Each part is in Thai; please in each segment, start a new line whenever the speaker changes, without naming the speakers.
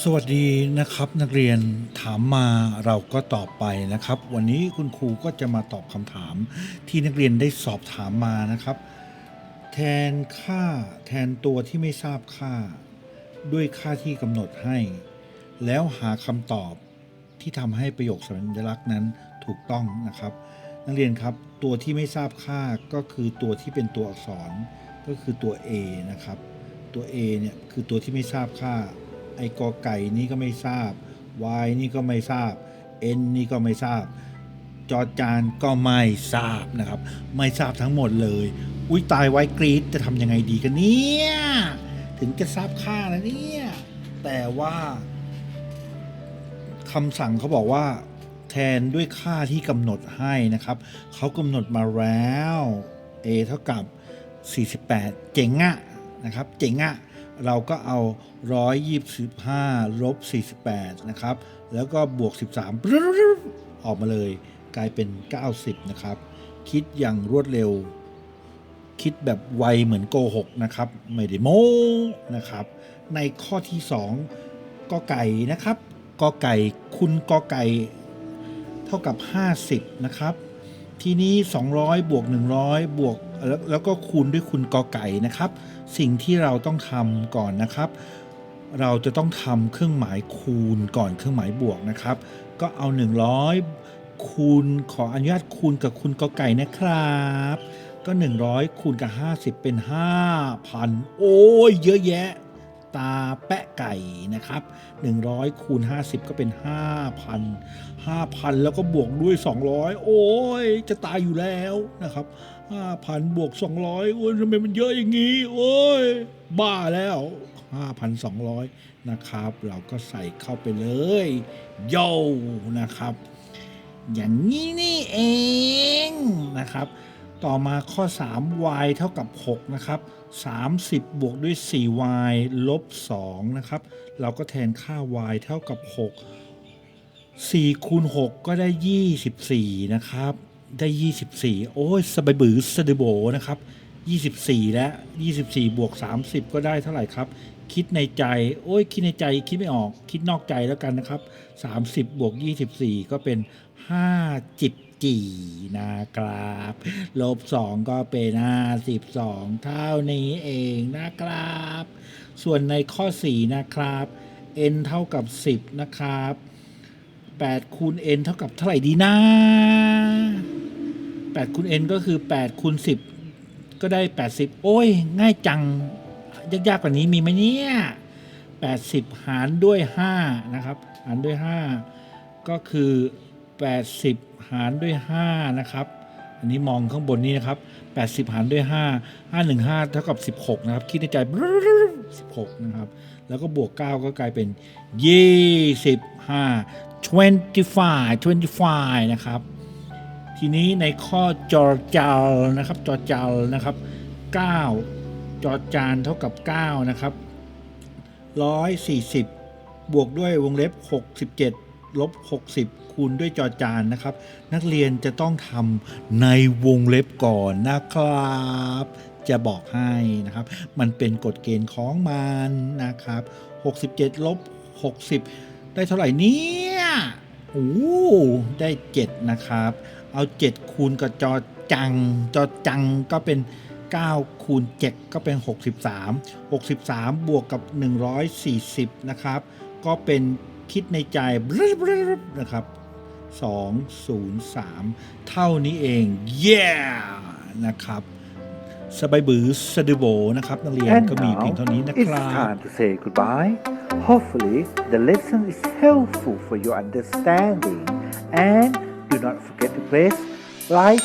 สวัสดีนะครับนักเรียนถามมาเราก็ตอบไปนะครับ วันนี้คุณครูก็จะมาตอบคำถามที่นักเรียนได้สอบถามมานะครับ แทนค่าแทนตัวที่ไม่ทราบค่า ด้วยค่าที่กำหนดให้ แล้วหาคำตอบที่ทำให้ประโยคสัญลักษณ์นั้นถูกต้องนะครับ นักเรียนครับตัวที่ไม่ทราบค่าก็คือตัวที่เป็นตัวอักษรก็คือตัว A นะครับตัว A เนี่ยคือตัวที่ไม่ทราบค่า ไอ้กอไก่นี่ก็ไม่ทราบ Y นี่ก็ไม่ทราบ N นี่ก็ไม่ทราบ จอจานก็ไม่ทราบนะครับ ไม่ทราบทั้งหมดเลย อุ้ยตายไว้กรีดจะทำยังไงดีกันเนี่ย ถึงจะทราบค่านะเนี่ย แต่ว่าคำสั่งเขาบอกว่าแทนด้วยค่าที่กำหนดให้นะครับ เขากำหนดมาแล้ว a เท่ากับ 48 เจ๋งอะ นะครับ เจ๋งอะเราก็เอา 125ลบ48 นะครับ แล้วก็บวก 13 ออกมาเลย กลายเป็น 90 นะครับ คิดอย่างรวดเร็ว คิดแบบไวเหมือนโกหกนะครับ ไม่ได้โม้นะครับ ในข้อที่ 2กอไก่นะครับกอไก่คุณกอไก่เท่ากับ 50 นะครับ ทีนี้ 200 บวก 100 บวก แล้วแล้วก็คูณด้วยคุณกอไก่นะครับ สิ่งที่เราต้องทำก่อนนะครับ เราจะต้องทำเครื่องหมายคูณก่อนเครื่องหมายบวกนะครับ ก็เอา 100 คูณขออนุญาตคูณกับคุณกอไก่นะครับ ก็ 100 คูณกับ 50 เป็น 5,000 โอ้ยเยอะแยะ ตาแปะไก่นะครับ100คูณ50 ก็เป็น 5,000 5,000 แล้วก็บวกด้วย 200 โอ้ย จะตายอยู่แล้วนะครับ 5,000 บวก 200 โอ้ยทำไมมันเยอะอย่างนี้ โอ้ย บ้าแล้ว 5,200 นะครับ เราก็ใส่เข้าไปเลยโยนะครับ อย่างนี้นี่เองนะครับ ต่อมาข้อ 3 y เท่ากับ 6 นะครับ 30 บวกด้วย 4y ลบ 2 นะครับ เราก็แทนค่า y เท่ากับ 6 4 คูณ 6 ก็ได้ 24 นะครับ ได้ 24 โอ้ยสบายบือสะดือโบนะครับ 24 แล้ว24 บวก 30 ก็ได้เท่าไหร่ครับ คิดในใจ โอ้ย คิดในใจ คิดไม่ออก คิดนอกใจแล้วกันนะครับ 30 บวก 24 ก็เป็น 5จิบจีนะครับ ลบ2ก็เป็น52เท่านี้เองนะครับ ส่วนในข้อ4นะครับ n เท่ากับ10นะครับ8คูณ n เท่ากับเท่าไหร่ดีนะ8คูณ n ก็คือ8คูณ10ก็ได้80โอ้ย ง่ายจัง ยากๆกว่านี้มีไหมเนี่ย80หารด้วย5นะครับ หารด้วย5ก็คือ 80 หารด้วย5นะครับ อันนี้มองข้างบนนี้นะครับ 80 หารด้วย 5 515 เท่ากับ 16 นะครับ คิดในใจ 16 นะครับ แล้วก็บวก 9 ก็กลายเป็น 25 25 25 นะครับ ทีนี้ในข้อจอจาลนะครับ จอจาลนะครับ 9 จอจานเท่ากับ 9 นะครับ 140 บวกด้วยวงเล็บ 67 ลบ 60 คูณด้วยจอจานนะครับ นักเรียนจะต้องทำในวงเล็บก่อนนะครับ จะบอกให้นะครับ มันเป็นกฎเกณฑ์ของมันนะครับ 67 ลบ 60 ได้เท่าไหร่เนี่ยโอ้ได้ 7 นะครับ เอา 7 คูณกับจอจัง จอจังก็เป็น9คูณ7ก็เป็น 63 63 บวกกับ 140 นะครับ ก็เป็น คิดในใจนะครับ203 เท่านี้เองเย้นะครับสบายบือสะดือโบนะครับนักเรียน
And
ก็มี
now
เพียงเท่านี้นะ
it's
ครับ
time to say goodbye. Hopefully, the lesson is helpful for your understanding. And do not forget to press like,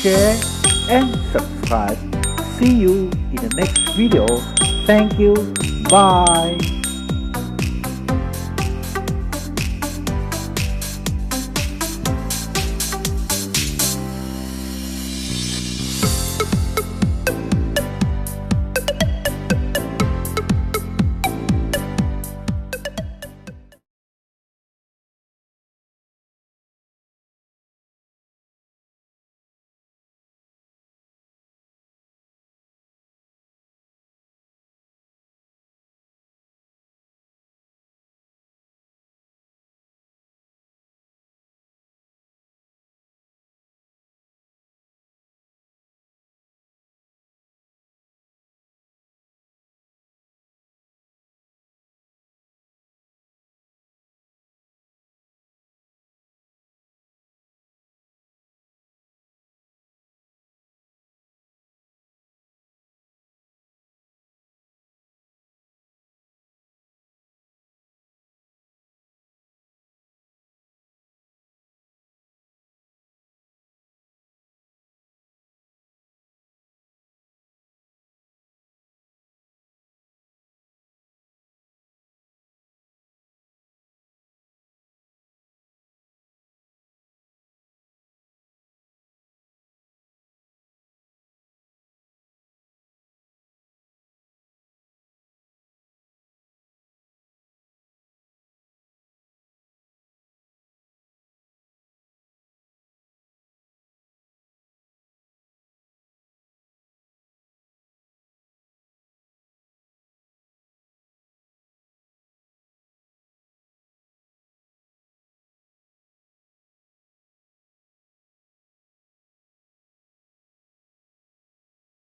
share, and subscribe. See you in the next video. Thank you. Bye.